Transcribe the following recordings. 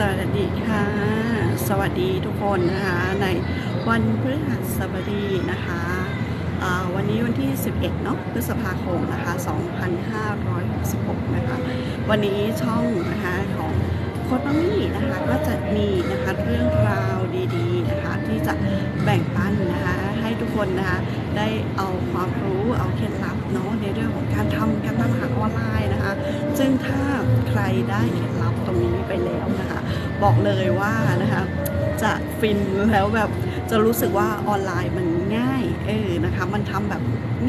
สวัสดีค่ะ สวัสดีทุกคนนะคะในวันพฤหัสบดีนะคะวันนี้วันที่ 11 เนาะพฤษภาคมนะคะ 2566 นะคะ วันนี้ช่องนะคะของโคดมัมมี่นะคะก็จะมีนะคะเรื่องราวดีๆนะคะที่จะแบ่งปันนะคะให้ทุกคนนะคะได้เอาความรู้เอาเคล็ดลับเนาะในเรื่องของการทำการตลาดออนไลน์นะคะ ซึ่งถ้าใครได้เคล็ดลับตรงนี้ไปแล้วนะคะ บอกเลยว่านะคะจะฟินแล้วแบบจะรู้สึกว่าออนไลน์มันง่ายเออนะคะมันทำแบบ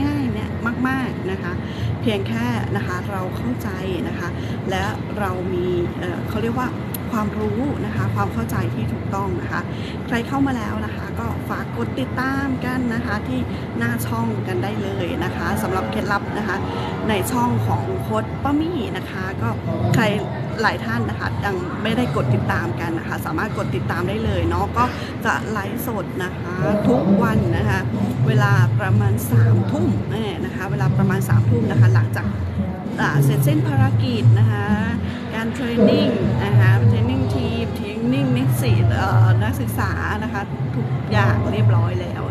ง่ายเนี่ยมาก ๆนะคะ เพียงแค่นะคะเราเข้าใจนะคะ และเรามีเออเขาเรียกว่าความรู้นะคะความเข้าใจที่ถูกต้องนะคะ ใครเข้ามาแล้วนะคะ ก็ฝากกดติดตามกันนะคะที่หน้าช่องกันได้เลยนะคะสำหรับเคล็ดลับนะคะ ในช่องของโค้ดป้ามี่นะคะ ก็ใคร หลายท่านนะคะยังไม่ได้กดติดตามกันนะคะ สามารถกดติดตามได้เลยเนาะก็จะไลฟ์สดนะคะ ทุกวันนะคะ เวลาประมาณ3ามทุ่มเนี่นะคะ เวลาประมาณ3ามทุ่มนะคะ หลังจากเสร็จเส้นภารกิจนะคะ การเทรนนิ่งนะคะเทรนนิ่งทีมเทรนนิ่งนิสิตนักศึกษานะคะ ทุกอย่างเรียบร้อยแล้ว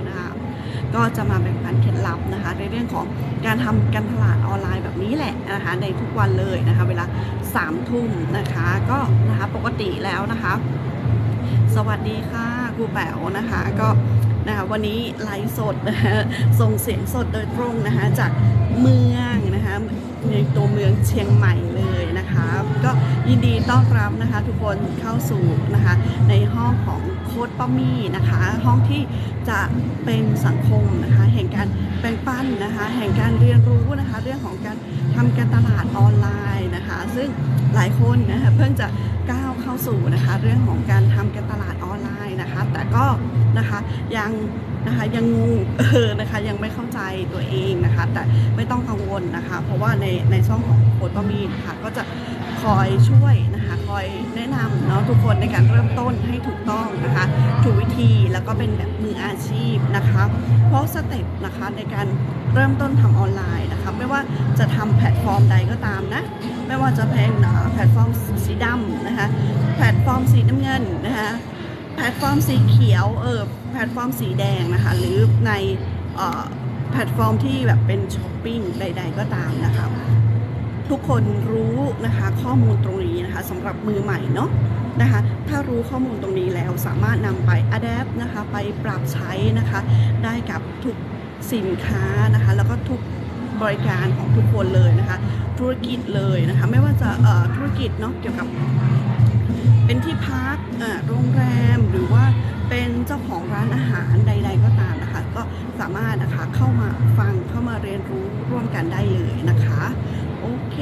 ก็จะมาแบ่งปันเคล็ดลับนะคะ ในเรื่องของการทำการตลาดออนไลน์แบบนี้แหละนะคะในทุกวันเลยนะคะ เวลา3ามทุ่มนะคะก็นะคะปกติแล้วนะคะ สวัสดีค่ะครูแป๋วนะคะก็นะคะวันนี้ไลฟ์สดนะคะส่งเสียงสดโดยตรงนะคะจากเมืองนะคะในตัวเมืองเชียงใหม่เล นะคะ ก็ยินดีต้อนรับนะคะทุกคนเข้าสู่นะคะในห้องของโค้ดป้อมมี่นะคะ ห้องที่จะเป็นสังคมนะคะแห่งการแบ่งปันนะคะแห่งการเรียนรู้นะคะเรื่องของการทำการตลาดออนไลน์นะคะ ซึ่งหลายคนนะคะเพิ่งจะก้าวเข้า สู่นะคะเรื่องของการทำการตลาดออนไลน์นะคะ แต่ก็นะคะยังนะคะยังงงเออนะคะยังไม่เข้าใจตัวเองนะคะ แต่ไม่ต้องกังวลนะคะ เพราะว่าในในช่องของโคตรมีนะคะก็จะคอยช่วยนะ คอยแนะนำเนาะทุกคนในการเริ่มต้นให้ถูกต้องนะคะถูกวิธีแล้วก็เป็นแบบมืออาชีพนะคะ เพราะสเต็ปนะคะในการเริ่มต้นทำออนไลน์นะคะไม่ว่าจะทำแพลตฟอร์มใดก็ตามนะไม่ว่าจะเป็นแพลตฟอร์มสีดำนะคะแพลตฟอร์มสีน้ำเงินนะคะแพลตฟอร์มสีเขียวเออแพลตฟอร์มสีแดงนะคะหรือในเออแพลตฟอร์มที่แบบเป็นช้อปปิ้งใด ๆ ก็ตามนะคะทุกคนรู้นะคะข้อมูลตรงนี้ นะคะสำหรับมือใหม่เนาะนะคะถ้ารู้ข้อมูลตรงนี้แล้วสามารถนำไป adapt นะคะไปปรับใช้นะคะได้กับทุกสินค้านะคะแล้วก็ทุกบริการของทุกคนเลยนะคะ ธุรกิจเลยนะคะไม่ว่าจะธุรกิจเนาะเกี่ยวกับเป็นที่พักโรงแรมหรือว่าเป็นเจ้าของร้านอาหารใด ๆ ก็ตามนะคะ ก็สามารถนะคะเข้ามาฟังเข้ามาเรียนรู้ร่วมกันได้เลยนะคะ โอเค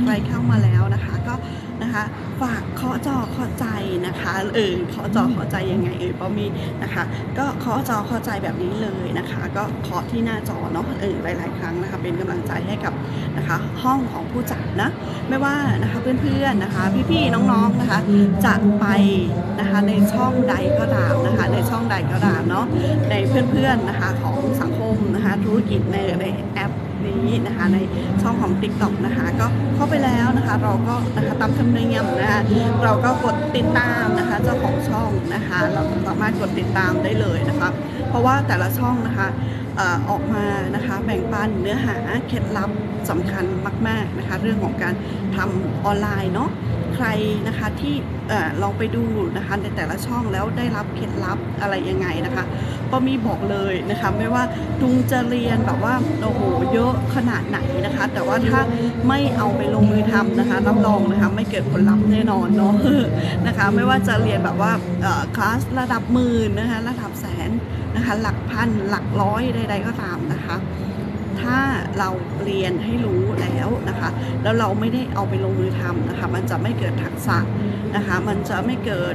ใครเข้ามาแล้วนะคะก็ นะคะ ฝากเคาะจอเคาะใจนะคะเออเคาะจอเคาะใจยังไงเออปอมีนะคะ ก็เคาะจอเคาะใจแบบนี้เลยนะคะ ก็เคาะที่หน้าจอเนาะเออหลาย ๆ ครั้งนะคะ เป็นกำลังใจให้กับนะคะ ห้องของผู้จัดนะไม่ว่านะคะเพื่อนๆนะคะ พี่ๆน้องๆนะคะ จะไปนะคะในช่องใดก็ตามนะคะ ในช่องใดก็ตามเนาะในเพื่อนๆนะคะของสังคมนะคะธุรกิจในใน นี้นะคะในช่องของ t ิ k t o k นะคะก็เข้าไปแล้วนะคะ เราก็นะคะตามธรรมเนียมนะคะเราก็กดติดตามนะคะเจ้าของช่องนะคะ เราสามารถกดติดตามได้เลยนะคะ เพราะว่าแต่ละช่องนะคะออออกมานะคะแบ่งปันเนื้อหาเคล็ดลับสำคัญมาก ๆนะคะ เรื่องของการทำออนไลน์เนาะ ใครนะคะที่เออลองไปดูนะคะในแต่ละช่องแล้วได้รับเคล็ดลับอะไรยังไงนะคะก็มีบอกเลยนะคะไม่ว่าตุงจะเรียนแบบว่าโอ้โหเยอะขนาดไหนนะคะ แต่ว่าถ้าไม่เอาไปลงมือทำนะคะรับรองนะคะไม่เกิดผลลัพธ์แน่นอนเนาะนะคะไม่ว่าจะเรียนแบบว่าคลาสระดับหมื่นนะคะระดับแสนนะคะหลักพันหลักร้อยใดๆก็ตามนะคะ ถ้าเราเรียนให้รู้แล้วนะคะ แล้วเราไม่ได้เอาไปลงมือทำนะคะ มันจะไม่เกิดทักษะนะคะ มันจะไม่เกิด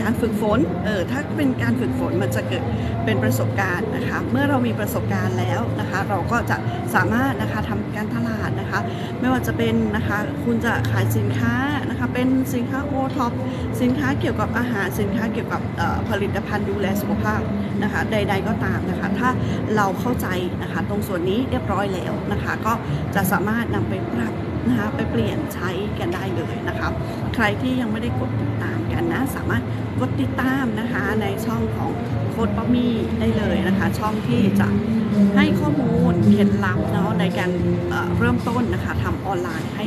การฝึกฝน เออ ถ้าเป็นการฝึกฝนมันจะเกิดเป็นประสบการณ์นะคะ เมื่อเรามีประสบการณ์แล้วนะคะ เราก็จะสามารถนะคะทำการตลาดนะคะ ไม่ว่าจะเป็นนะคะ คุณจะขายสินค้า เป็นสินค้าโอท็อปสินค้าเกี่ยวกับอาหารสินค้าเกี่ยวกับผลิตภัณฑ์ดูแลสุขภาพนะคะ ใด ๆ ก็ตามนะคะ ถ้าเราเข้าใจนะคะตรงส่วนนี้เรียบร้อยแล้วนะคะ ก็จะสามารถนำไปปรับนะคะไปเปลี่ยนใช้กันได้เลยนะคะใครที่ยังไม่ได้กดติดตามกันนะ สามารถกดติดตามนะคะในช่องของโค้ดป๊อมมี่ได้เลยนะคะ ช่องที่จะให้ข้อมูลเคล็ดลับเนาะในการเอ่อเริ่มต้นนะคะทำออนไลน์ให้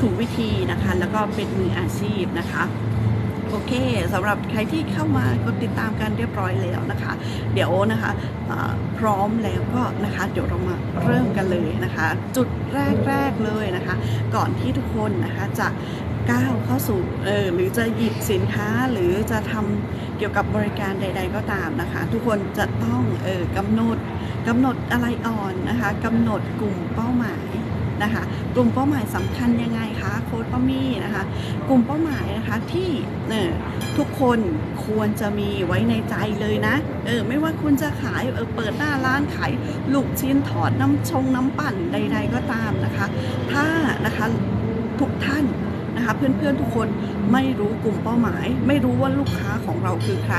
ถูกวิธีนะคะ แล้วก็เป็นมืออาชีพนะคะโอเคสำหรับใครที่เข้ามากดติดตามกันเรียบร้อยแล้วนะคะ เดี๋ยวนะคะพร้อมแล้วก็นะคะ เดี๋ยวเรามาเริ่มกันเลยนะคะ จุดแรกๆเลยนะคะ ก่อนที่ทุกคนนะคะจะก้าวเข้าสู่เออหรือจะหยิบสินค้าหรือจะทำเกี่ยวกับบริการใด ๆ ก็ตามนะคะ ทุกคนจะต้องเออกำหนดกำหนดอะไรอ่อนนะคะกำหนดกลุ่มเป้าหมาย นะคะ กลุ่มเป้าหมายสำคัญยังไงคะโค้ดป้ามี่นะคะ กลุ่มเป้าหมายนะคะที่เออทุกคนควรจะมีไว้ในใจเลยนะเออไม่ว่าคุณจะขายเออเปิดหน้าร้านขายลูกชิ้นทอดน้ำชงน้ำปั่นใด ๆ ก็ตามนะคะ ถ้านะคะทุกท่านนะคะเพื่อนๆทุกคนไม่รู้กลุ่มเป้าหมาย ไม่รู้ว่าลูกค้าของเราคือใคร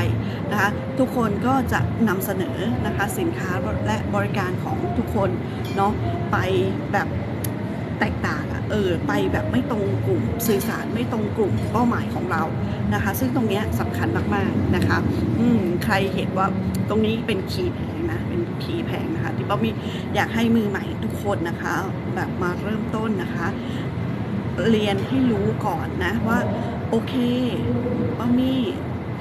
นะคะทุกคนก็จะนำเสนอนะคะสินค้าและบริการของทุกคนเนาะไปแบบ แตกต่างอะเออไปแบบไม่ตรงกลุ่มสื่อสารไม่ตรงกลุ่มเป้าหมายของเรานะคะ ซึ่งตรงเนี้ยสำคัญมากๆนะคะ อืมใครเห็นว่าตรงนี้เป็นคีย์แพงนะเป็นคีย์แพงนะคะที่ป้ามีอยากให้มือใหม่ทุกคนนะคะ แบบมาเริ่มต้นนะคะ เรียนให้รู้ก่อนนะว่า โอเคป้ามี่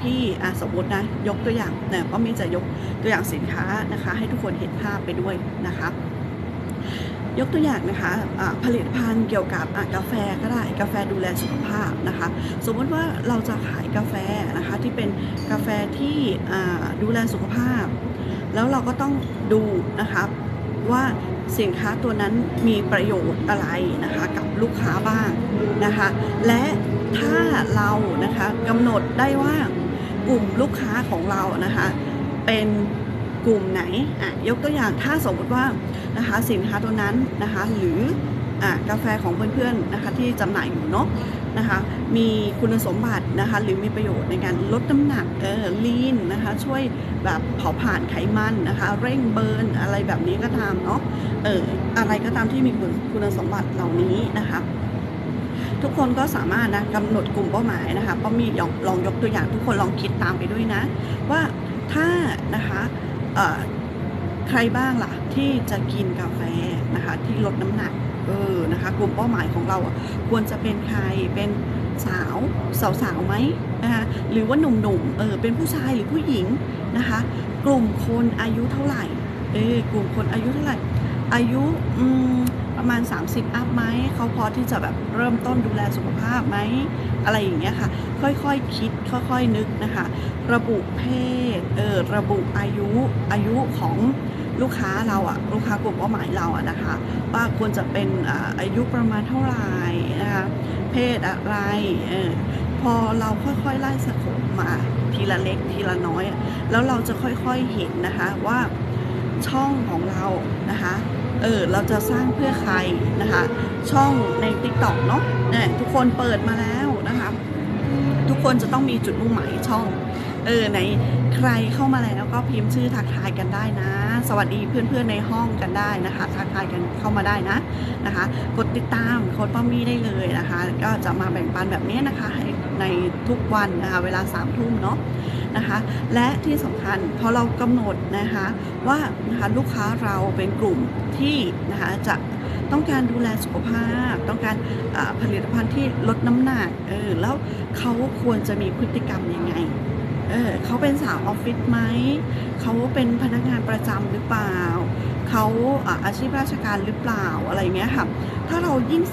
ที่อะสมมตินะยกตัวอย่างเนี่ยป้ามี่จะยกตัวอย่างสินค้านะคะ ให้ทุกคนเห็นภาพไปด้วยนะคะ ยกตัวอย่างนะคะะผลิตภัณฑ์เกี่ยวกับกาแฟก็ได้กาแฟดูแลสุขภาพนะคะ สมมติว่าเราจะขายกาแฟนะคะที่เป็นกาแฟที่ดูแลสุขภาพ แล้วเราก็ต้องดูนะคะว่าสินค้าตัวนั้นมีประโยชน์อะไรนะคะกับลูกค้าบ้างนะคะ และถ้าเรานะคะกำหนดได้ว่ากลุ่มลูกค้าของเรานะคะเป็นกลุ่มไหนอะยกตัวอย่างถ้าสมมติว่า นะคะ สินค้าตัวนั้นนะคะ หรืออกาแฟของเพื่อนๆนะคะที่จำหน่ายอยู่เนาะนะคะมีคุณสมบัตินะคะหรือมีประโยชน์ในการลดน้ำหนักเออลีนนะคะช่วยแบบเผาผลาญไขมันนะคะเร่งเบิร์นอะไรแบบนี้ก็ตามเนาะเอออะไรก็ตามที่มีคุณคุณสมบัติเหล่านี้นะคะทุกคนก็สามารถนะกำหนดกลุ่มเป้าหมายนะคะป้ามีลองยกตัวอย่างทุกคนลองคิดตามไปด้วยนะ ว่าถ้านะคะใครบ้างล่ะที่จะกินกาแฟนะคะ ที่ลดน้ำหนักเออนะคะ กลุ่มเป้าหมายของเราควรจะเป็นใครเป็นสาวสาวสาวไหมนะคะหรือว่าหนุ่มๆเออเป็นผู้ชายหรือผู้หญิงนะคะ กลุ่มคนอายุเท่าไหร่เออกลุ่มคนอายุเท่าไหร่ อายุประมาณ 30 อัพไหมเขาพอที่จะแบบเริ่มต้นดูแลสุขภาพไหมอะไรอย่างเงี้ยค่ะ ค่อยๆคคิดค่อยๆนึกนะคะ ระบุเพศเออระบุอายุอายุของ ลูกค้าเราอะลูกค้ากลุ่มเป้าหมายเราอะนะคะว่าควรจะเป็นอายุประมาณเท่าไหร่นะคะเพศอะไรออพอเราค่อยๆไล่สโคปมาทีละเล็กทีละน้อยอแล้วเราจะค่อยๆเห็นนะคะว่าช่องของเรานะคะเออเราจะสร้างเพื่อใครนะคะ ช่องใน t ิ k t o k เนาะเนี่ยทุกคนเปิดมาแล้วนะคะ ทุกคนจะต้องมีจุดมุ่งหมายช่อง เออในใครเข้ามาแล้วก็พิมพ์ชื่อทักทายกันได้นะ สวัสดีเพื่อนๆในห้องกันได้นะคะ ทักทายกันเข้ามาได้นะนะคะ กดติดตามโค้ดป้อมมี่ได้เลยนะคะ ก็จะมาแบ่งปันแบบนี้นะคะให้ในทุกวันนะคะเวลาสามทุ่มเนาะนะคะ และที่สำคัญพอเรากำหนดนะคะว่านะคะลูกค้าเราเป็นกลุ่มที่นะคะจะต้องการดูแลสุขภาพ ต้องการผลิตภัณฑ์ที่ลดน้ำหนักเออแล้วเขาควรจะมีพฤติกรรมยังไง เออเขาเป็นสาวออฟฟิศไหม เขาเป็นพนักงานประจำหรือเปล่า เขาอะอาชีพราชการหรือเปล่าอะไรเงี้ยค่ะ ถ้าเรายิ่ง